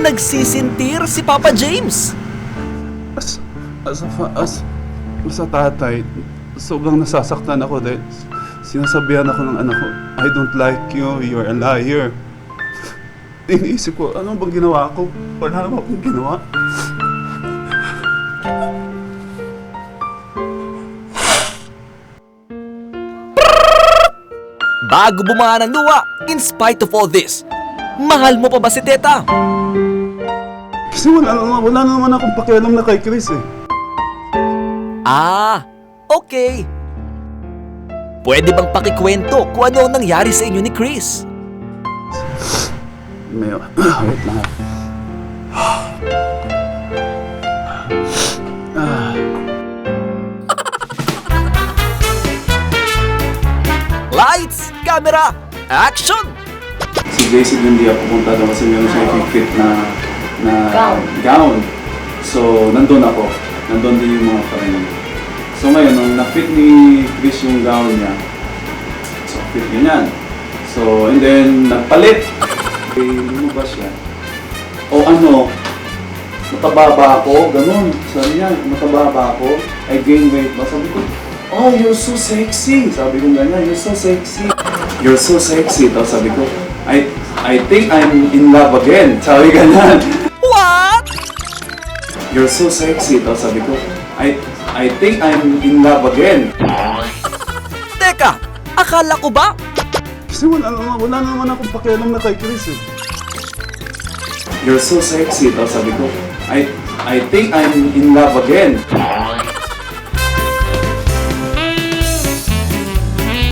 nagsisintir si Papa James. As, as, a fa- as, sa tatay, sobrang nasasaktan ako dahil sinasabihan ako ng anak ko, I don't like you, you're a liar. Iniisip ko, ano bang ginawa ko? Wala naman akong ginawa. Bago bumanga ng luwa, in spite of all this, mahal mo pa ba si Teta? Kasi wala, naman- wala naman akong pakialam na kay Chris eh. Ah, okay. Pwede bang pakikwento kung ano ang nangyari sa inyo ni Chris? May, wait lang ah. Lights, camera, action! Si JC hindi ako pumunta doon kasi meron siya i-fit na, na gown. So, nandun ako. Nandun din yung mga friend. So ngayon, nung na-fit ni Chris yung gown niya, so fit ganyan. So, and then, nagpalit. Eh, lumabas siya. O ano, mataba ba ako? Ganun. Sabi niya, mataba ba ako? I gain weight ba? Sabi ko, oh, you're so sexy. Sabi ko ganyan, you're so sexy. You're so sexy. Tapos sabi ko, I, I think I'm in love again. Sabi ganyan. What? You're so sexy. Tapos sabi ko, I, I think I'm in love again. Teka, akala ko ba? Kasi wala, naman- wala naman akong pakialam na kay Chris eh. You're so sexy. Tapos sabi ko, I, I think I'm in love again.